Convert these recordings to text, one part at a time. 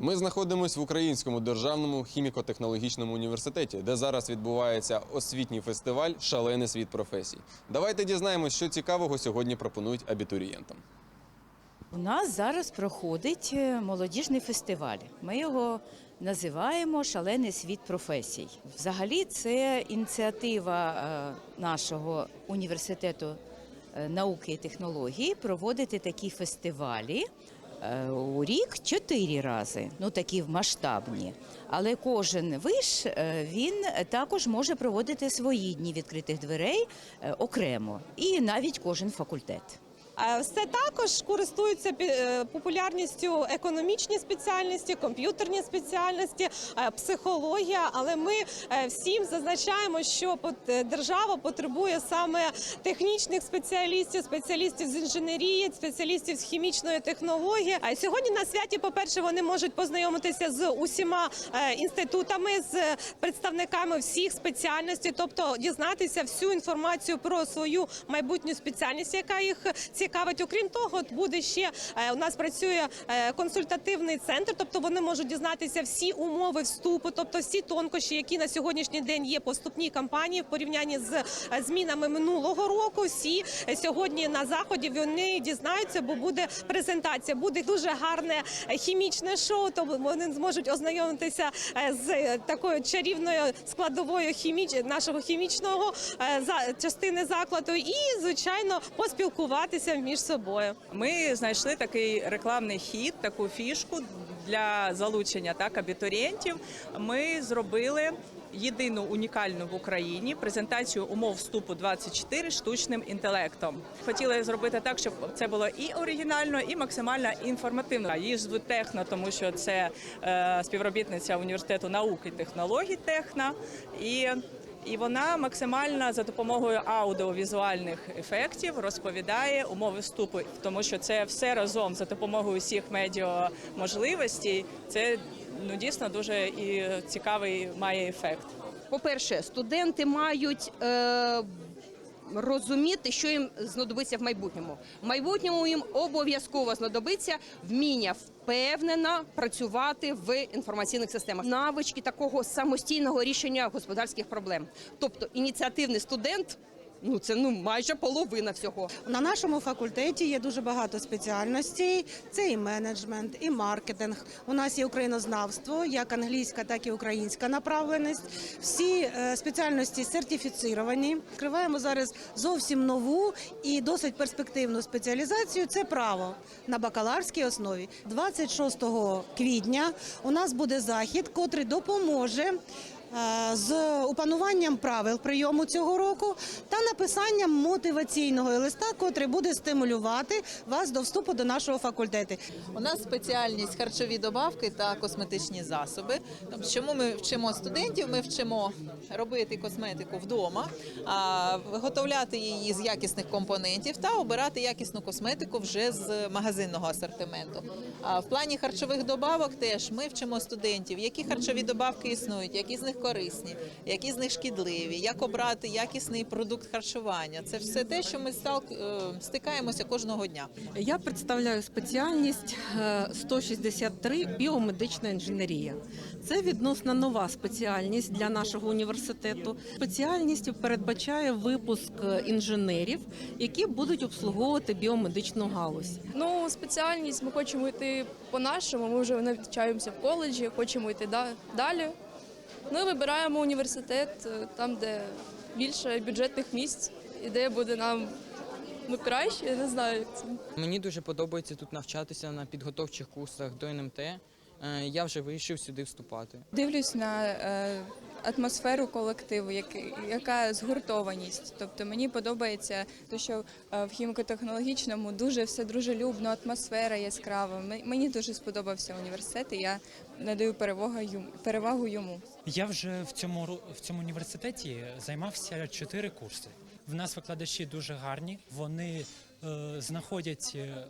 Ми знаходимося в Українському державному хіміко-технологічному університеті, де зараз відбувається освітній фестиваль Шалений світ професій. Давайте дізнаємось, що цікавого сьогодні пропонують абітурієнтам. У нас зараз проходить е, молодіжний фестиваль. Ми його називаємо Шалений світ професій. Взагалі, це ініціатива е, нашого університету е, науки і технологій проводити такі фестивалі. Е, У рік чотири рази, ну такі масштабні. Але кожен виш е, він також може проводити свої дні відкритих дверей е, окремо, і навіть кожен факультет. Е, Все також користуються е, популярністю економічні спеціальності, комп'ютерні спеціальності, е, психологія. Але ми всім зазначаємо, що держава потребує саме технічних спеціалістів, спеціалістів з інженерії, спеціалістів з хімічної технології. Сьогодні на святі, по-перше, вони можуть познайомитися з усіма інститутами, з представниками всіх спеціальностей, тобто дізнатися всю інформацію про свою майбутню спеціальність, яка їх цікавить. Окрім того, буде ще е, у нас працює е, консультативний центр, тобто вони можуть дізнатися всі умови вступу, тобто всі тонкощі, які на сьогоднішній день є по вступній кампанії в порівнянні з е, змінами минулого року. Всі сьогодні на заході вони дізнаються, бо буде презентація, буде дуже гарне хімічне шоу. То вони зможуть ознайомитися з такою чарівною складовою хіміч... нашого хімічного за частини закладу, і звичайно поспілкуватися між собою. Ми знайшли такий рекламний хід, таку фішку для залучення так абітурієнтів. Ми зробили. Єдину унікальну в Україні презентацію умов вступу 24 штучним інтелектом. Хотіли зробити так, щоб це було і оригінально, і максимально інформативно. Її звуть техно, тому що це е, співробітниця університету науки і технологій техна. І і вона максимально за допомогою аудіовізуальних ефектів розповідає умови вступу, тому що це все разом за допомогою усіх медіа можливостей. Це ну дійсно дуже і цікавий має ефект. По-перше, студенти мають е, розуміти, що їм знадобиться в майбутньому. В майбутньому їм обов'язково знадобиться вміння впевнено працювати в інформаційних системах, навички такого самостійного рішення господарських проблем. Тобто ініціативний студент. Ну, це ну майже половина всього. На нашому факультеті є дуже багато спеціальностей. Це і менеджмент, і маркетинг. У нас є українознавство, як англійська, так і українська направленість. Всі е, спеціальності сертифіцировані. Відкриваємо зараз зовсім нову і досить перспективну спеціалізацію. Це право на бакаларській основі. 26 квітня у нас буде захід, котрий допоможе. Е, з опануванням правил прийому цього року та написанням мотиваційного листа, котрий буде стимулювати вас до вступу до нашого факультету. У нас спеціальність харчові добавки та косметичні засоби. Тобто, чому ми вчимо студентів? Ми вчимо робити косметику вдома, виготовляти її з якісних компонентів та обирати якісну косметику вже з магазинного асортименту. В плані харчових добавок теж ми вчимо студентів, які харчові добавки існують, які з них корисні, які з них шкідливі, як обрати якісний продукт харчування. Це все те, що ми стал- е, стикаємося кожного дня. Я представляю спеціальність е, 163 біомедична інженерія. Це відносно нова спеціальність для нашого університету. Спеціальність передбачає випуск е, інженерів, які будуть обслуговувати біомедичну галузь. Ну, спеціальність ми хочемо йти по-нашому. Ми вже навчаємося в коледжі, хочемо йти далі. І вибираємо університет е, там, де більше бюджетних місць, і де буде нам ну, краще, я не знаю. Як це. Мені дуже подобається тут навчатися на підготовчих курсах до НМТ. Е, Я вже вирішив сюди вступати. Дивлюсь на е, атмосферу колективу, як, яка згуртованість. Тобто мені подобається те, що е, в хіміко-технологічному дуже все дружелюбно, атмосфера яскрава. Мені дуже сподобався університет, і я надаю перевагу йому. Я вже в цьому в цьому університеті займався чотири курси. В нас викладачі дуже гарні. Вони е, знаходять е,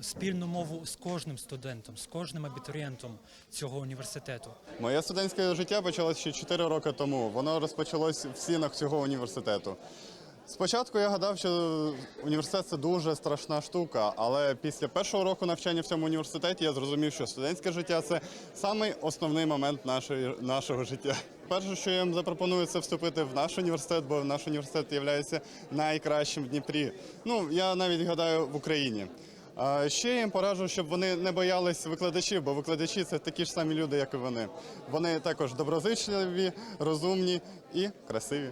спільну мову з кожним студентом, з кожним абітурієнтом цього університету. Моє студентське життя почалося ще 4 роки тому. Воно розпочалось в стінах цього університету. Спочатку я гадав, що університет це дуже страшна штука, але після першого року навчання в цьому університеті я зрозумів, що студентське життя це самий основний момент нашої, нашого життя. Перше, що я їм запропоную, це вступити в наш університет, бо наш університет є найкращим в Дніпрі. Ну я навіть гадаю в Україні. Ще їм пораджу, щоб вони не боялись викладачів, бо викладачі це такі ж самі люди, як і вони. Вони також доброзичливі, розумні і красиві.